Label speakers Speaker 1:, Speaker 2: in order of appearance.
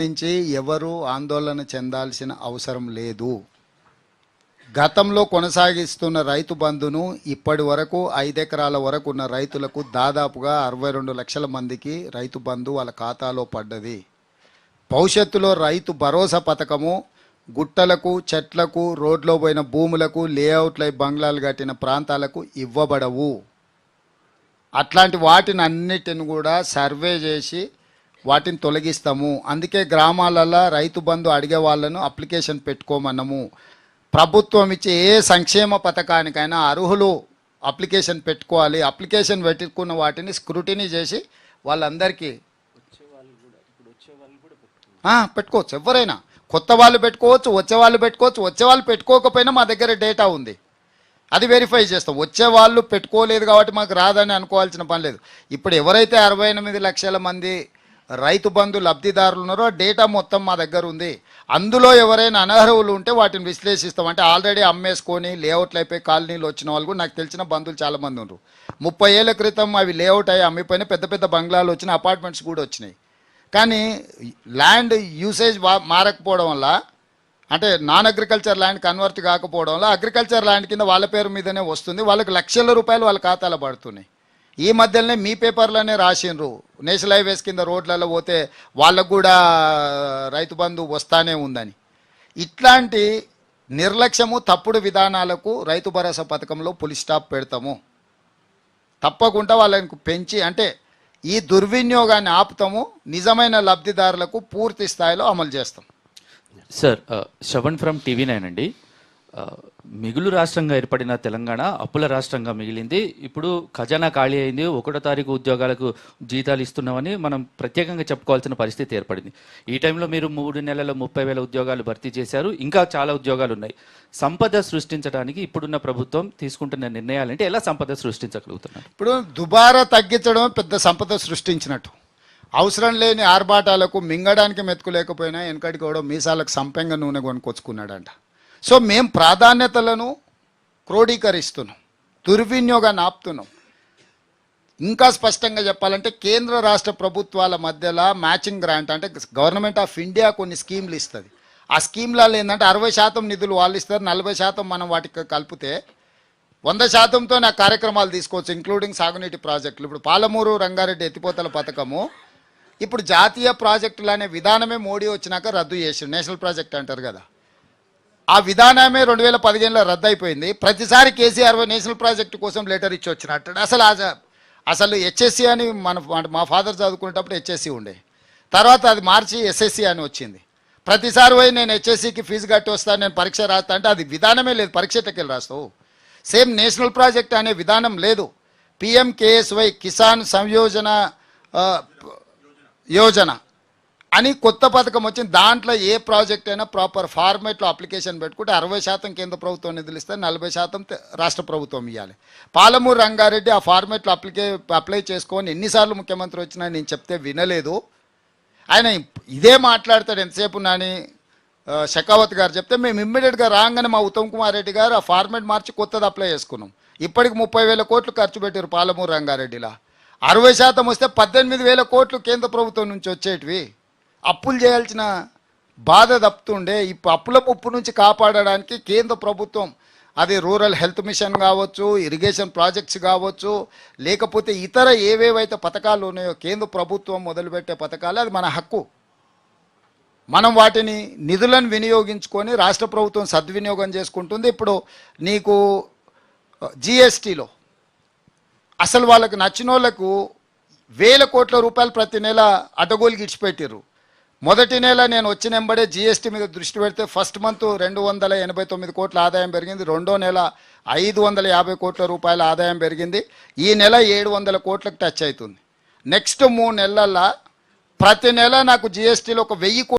Speaker 1: గురించి ఎవరు ఆందోళన చెందాల్సిన అవసరం లేదు. గతంలో కొనసాగిస్తున్న రైతు బంధును ఇప్పటి వరకు ఐదెకరాల వరకు ఉన్న రైతులకు దాదాపుగా అరవై రెండు లక్షల మందికి రైతు బంధు వాళ్ళ ఖాతాలో పడ్డది. భవిష్యత్తులో రైతు భరోసా పథకము గుట్టలకు చెట్లకు రోడ్లో పోయిన భూములకు లేఅవుట్లై బంగ్లాలు కట్టిన ప్రాంతాలకు ఇవ్వబడవు. అట్లాంటి వాటిని అన్నిటిని కూడా సర్వే చేసి వాటిని తొలగిస్తాము. అందుకే గ్రామాలలో రైతు బంధు అడిగే వాళ్ళను అప్లికేషన్ పెట్టుకోమన్నాము. ప్రభుత్వం ఇచ్చే ఏ సంక్షేమ పథకానికైనా అర్హులు అప్లికేషన్ పెట్టుకోవాలి. అప్లికేషన్ పెట్టుకున్న వాటిని స్క్రూటినీ చేసి వాళ్ళందరికీ పెట్టుకోవచ్చు. ఎవరైనా కొత్త వాళ్ళు పెట్టుకోవచ్చు వచ్చే వాళ్ళు పెట్టుకోవచ్చు వచ్చే వాళ్ళు పెట్టుకోకపోయినా మా దగ్గర డేటా ఉంది. అది వెరిఫై చేస్తాం. వచ్చే వాళ్ళు పెట్టుకోలేదు కాబట్టి మాకు రాదని అనుకోవాల్సిన పని లేదు. ఇప్పుడు ఎవరైతే అరవై ఎనిమిది లక్షల మంది రైతు బంధు లబ్ధిదారులు ఉన్నారో ఆ డేటా మొత్తం మా దగ్గర ఉంది. అందులో ఎవరైనా అనర్హులు ఉంటే వాటిని విశ్లేషిస్తాం. అంటే ఆల్రెడీ అమ్మేసుకొని లేఅవుట్లు అయిపోయి కాలనీలు వచ్చిన వాళ్ళు నాకు తెలిసిన బంధువులు చాలామంది ఉన్నారు ముప్పై ఏళ్ళ క్రితం అవి లేఅవుట్ అయ్యి అమ్మిపోయిన పెద్ద పెద్ద బంగ్లాలు వచ్చిన అపార్ట్మెంట్స్ కూడా వచ్చినాయి. కానీ ల్యాండ్ యూసేజ్ మారకపోవడం వల్ల అంటే నాన్ అగ్రికల్చర్ ల్యాండ్ కన్వర్ట్ కాకపోవడం వల్ల అగ్రికల్చర్ ల్యాండ్ కింద వాళ్ళ పేరు మీదనే వస్తుంది. వాళ్ళకి లక్షల రూపాయలు వాళ్ళ ఖాతాలో పడుతున్నాయి. ఈ మధ్యలోనే మీ పేపర్లోనే రాసిండ్రు. నేషనల్ హైవేస్ కింద రోడ్లలో పోతే వాళ్ళకు కూడా రైతు బంధు వస్తానే ఉందని. ఇట్లాంటి నిర్లక్ష్యము తప్పుడు విధానాలకు రైతు భరోసా పథకంలో పులి స్టాప్ పెడతాము. తప్పకుండా వాళ్ళని పెంచి అంటే ఈ దుర్వినియోగాన్ని ఆపుతాము నిజమైన లబ్ధిదారులకు పూర్తి స్థాయిలో అమలు చేస్తాం.
Speaker 2: సార్ ఆ, శ్రవణ్ ఫ్రమ్ టీవీ నైన్ అండి. మిగులు రాష్ట్రంగా ఏర్పడిన తెలంగాణ అప్పుల రాష్ట్రంగా మిగిలింది. ఇప్పుడు ఖజానా ఖాళీ అయింది. ఒకటో తారీఖు ఉద్యోగాలకు జీతాలు ఇస్తున్నామని మనం ప్రత్యేకంగా చెప్పుకోవాల్సిన పరిస్థితి ఏర్పడింది. ఈ టైంలో మీరు మూడు నెలల ముప్పై వేల ఉద్యోగాలు భర్తీ చేశారు. ఇంకా చాలా ఉద్యోగాలు ఉన్నాయి. సంపద సృష్టించడానికి ఇప్పుడున్న ప్రభుత్వం తీసుకుంటున్న నిర్ణయాలంటే ఎలా సంపద సృష్టించగలుగుతున్నారు?
Speaker 1: ఇప్పుడు దుబారా తగ్గించడం పెద్ద సంపద సృష్టించినట్టు. అవసరం లేని ఆర్భాటాలకు మింగడానికి మెతుకు లేకపోయినా వెనకడికి కూడా మీసాలకు సంపెంగ నూనె కొనుక్కొచ్చుకున్నాడంట సో మేం ప్రాధాన్యతలను క్రోడీకరిస్తున్నాం దుర్వినియోగాన్ని ఆపుతున్నాం. ఇంకా స్పష్టంగా చెప్పాలంటే కేంద్ర రాష్ట్ర ప్రభుత్వాల మధ్యలో మ్యాచింగ్ గ్రాంట్ అంటే గవర్నమెంట్ ఆఫ్ ఇండియా కొన్ని స్కీమ్లు ఇస్తుంది. ఆ స్కీమ్లలో ఏంటంటే అరవై శాతం నిధులు వాళ్ళు ఇస్తారు నలభై శాతం మనం వాటికి కలిపితే వంద శాతంతో నా కార్యక్రమాలు తీసుకోవచ్చు ఇంక్లూడింగ్ సాగునీటి ప్రాజెక్టులు. ఇప్పుడు పాలమూరు రంగారెడ్డి ఎత్తిపోతల పథకము ఇప్పుడు జాతీయ ప్రాజెక్టులు అనే విధానమే మోడీ వచ్చినాక రద్దు చేసిండు నేషనల్ ప్రాజెక్ట్ అంటారు కదా. ఆ విధానమే రెండు వేల పదిహేనులో రద్దయిపోయింది. ప్రతిసారి కేసీఆర్ నేషనల్ ప్రాజెక్టు కోసం లెటర్ ఇచ్చి వచ్చినట్టు. అసలు అసలు హెచ్ఎస్సి అని మన మా ఫాదర్ చదువుకునేటప్పుడు హెచ్ఎస్సి ఉండే. తర్వాత అది మార్చి ఎస్ఎస్సి అని వచ్చింది. ప్రతిసారి పోయి నేను హెచ్ఎస్సికి ఫీజు కట్టి వస్తాను నేను పరీక్ష రాస్తా అంటే అది విధానమే లేదు. పరీక్ష వెళ్ళి రాస్తావు? సేమ్ నేషనల్ ప్రాజెక్ట్ అనే విధానం లేదు. పిఎంకేఎస్వై కిసాన్ సంయోజన యోజన. అని కొత్త పథకం వచ్చింది. దాంట్లో ఏ ప్రాజెక్ట్ అయినా ప్రాపర్ ఫార్మేట్లో అప్లికేషన్ పెట్టుకుంటే అరవై శాతం కేంద్ర ప్రభుత్వం నిధులు ఇస్తే నలభై శాతం రాష్ట్ర ప్రభుత్వం ఇవ్వాలి పాలమూరు రంగారెడ్డి ఆ ఫార్మేట్లో అప్లికే అప్లై చేసుకొని ఎన్నిసార్లు ముఖ్యమంత్రి వచ్చినా నేను చెప్తే వినలేదు. ఆయన ఇదే మాట్లాడతాడు ఎంతసేపు నాని? షకావత్ గారు చెప్తే మేము ఇమ్మీడియట్గా రాగానే మా ఉత్తమ్ కుమార్ రెడ్డి గారు ఆ ఫార్మేట్ మార్చి కొత్తది అప్లై చేసుకున్నాం. ఇప్పటికి ముప్పై వేల కోట్లు ఖర్చు పెట్టారు పాలమూరు రంగారెడ్డిలా. అరవై శాతం వస్తే పద్దెనిమిది వేల కోట్లు కేంద్ర ప్రభుత్వం నుంచి వచ్చేటివి. అప్పులు చేయాల్సిన బాధ తప్పుతుండే ఇప్పుడు అప్పుల ముప్పు నుంచి కాపాడడానికి కేంద్ర ప్రభుత్వం అది రూరల్ హెల్త్ మిషన్ కావచ్చు ఇరిగేషన్ ప్రాజెక్ట్స్ కావచ్చు లేకపోతే ఇతర ఏవేవైతే పథకాలు ఉన్నాయో కేంద్ర ప్రభుత్వం మొదలుపెట్టే పథకాలు అది మన హక్కు. మనం వాటిని నిధులను వినియోగించుకొని రాష్ట్ర ప్రభుత్వం సద్వినియోగం చేసుకుంటుంది. ఇప్పుడు నీకు జిఎస్టీలో అసలు వాళ్ళకి నచ్చిన వాళ్ళకు వేల కోట్ల రూపాయలు ప్రతి నెల అడ్డగోలుకి ఇచ్చిపెట్టిర్రు మొదటి నెల నేను వచ్చిన వెంబడే జిఎస్టీ మీద దృష్టి పెడితే ఫస్ట్ మంత్ రెండు వందల ఎనభై తొమ్మిది కోట్ల ఆదాయం పెరిగింది. రెండో నెల ఐదు వందల యాభై కోట్ల రూపాయల ఆదాయం పెరిగింది. ఈ నెల ఏడు వందల కోట్లకు టచ్ అవుతుంది. నెక్స్ట్ మూడు నెలల్లో ప్రతి నెల నాకు జిఎస్టీలో ఒక వెయ్యి కోట్ల